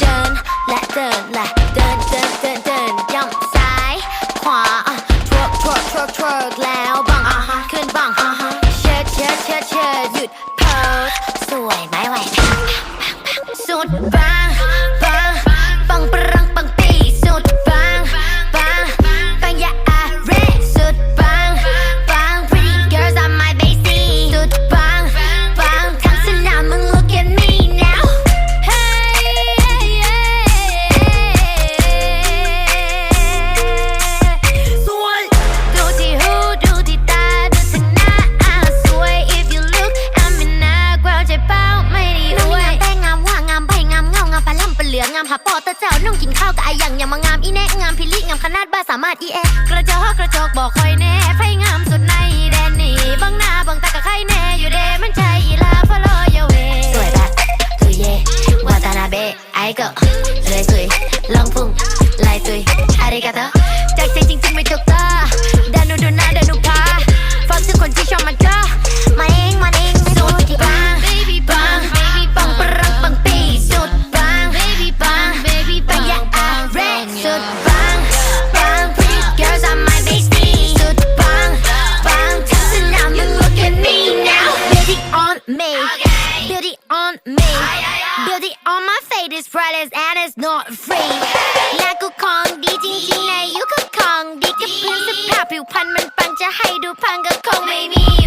เดินและเดินและเดินเดินเดินเดินย่ำซ้ายขวาอะ twerk twerk twerk twerk แล้วบังอะฮะขึ้นบังอะฮะเชิดเชิดเชิดเชิดหยุดโพสสวยไหมไหวพังพังพังสุดบัง อตะเจ้าน้องกินข้าวกับไอหยังอย่ามางามอีแน่งามพิลิงามขนาดบ้าสามารถอีแอกระจอกกระจอกบอกคอยแน่ไฟงามสุดในแดนนี่บังหน้าบังตากับใครแน่อยู่เดมันใจอีลาฟอลอยเวสวยแบบตุยเยวาตานาเบะไอเก็เลยสุยลองพุ่งลายตุยอาริกาโตจากใจจริงๆไม่ถูกต้อง beauty on me beauty on my face is priceless and it's not free หน้ากูของดีจริงๆในยุคของดีกับพื้นสภาพผิวพรรณมันปังจะให้ดูพังก็คงไม่มี